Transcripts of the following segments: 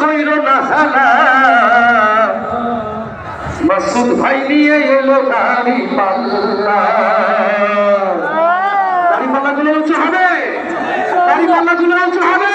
কইরো না সালা। মাসুদ ভাই নিয়ে এলো দাড়ি পাল্লা। দাড়ি পাল্লাগুলো উঁচু হবে। দাড়ি পাল্লাগুলো উঁচু হবে।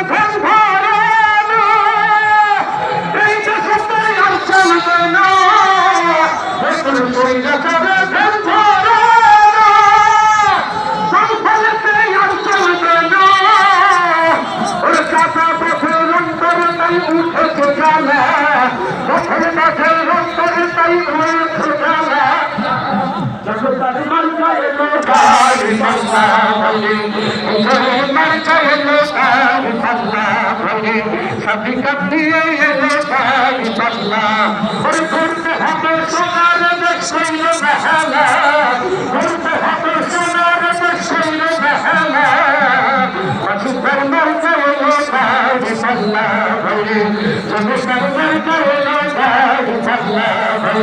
হকিকত দিয়ে এলো তাই পাল্লা ওর ঘুরতে হবে সোনার দেখছিল বেহালা ঘুরতে হবে সোনার দেখছিল বেহালা অসুখের মধ্যে এলো তাই পাল্লা ভাই সমস্যার মধ্যে এলো তাই পাল্লা ভাই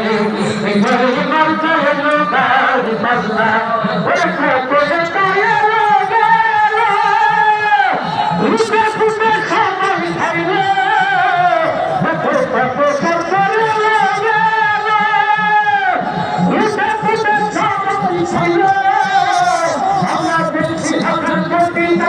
নিজের মধ্যে এলো তাই পাল্লা ওর